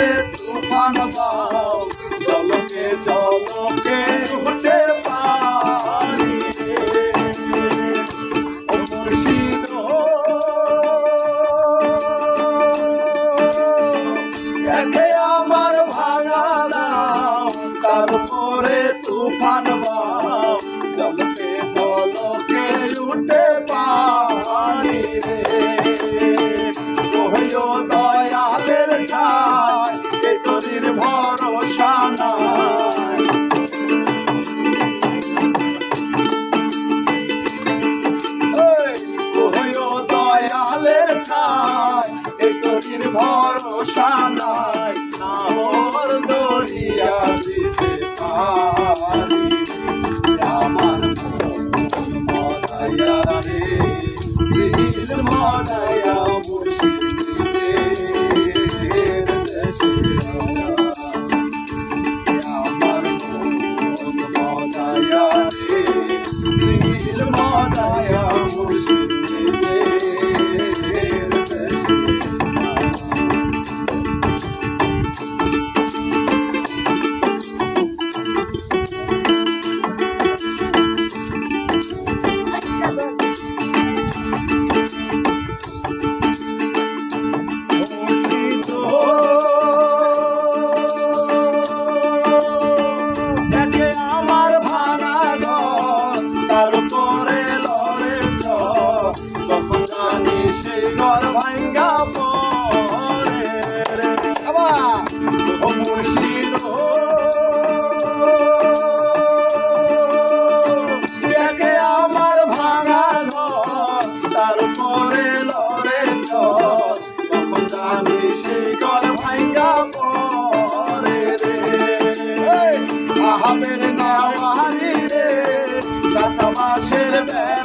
রে তুফান বাও চলকে চলকে উঠে পারি মুর্শিদ একে আমার ভাঙা দাও তারপরে তুফান বাও চলকে দিল ঘর ভাঙ্গা পরে। রে আবার ও মুর্শিদ দেখে আমার ভাঙা ঘর তারপরে লড়ে চর। তখন জানি সেই ঘর ভাঙ্গা পরে রে। আহামের নাওয়ারি রে কাসামাসের বেড়া রে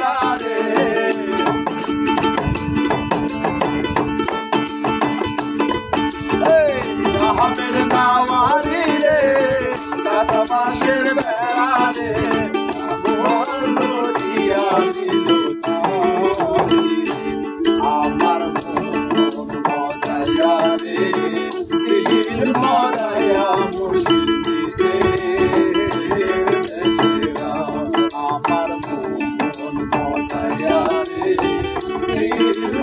কাসামাসের বেড়া রে মোহর নদিয়া দিল চারি আমার মজায়া রে, দিল মজায়া দেশেরা আমার মন মজায়া রে। দিল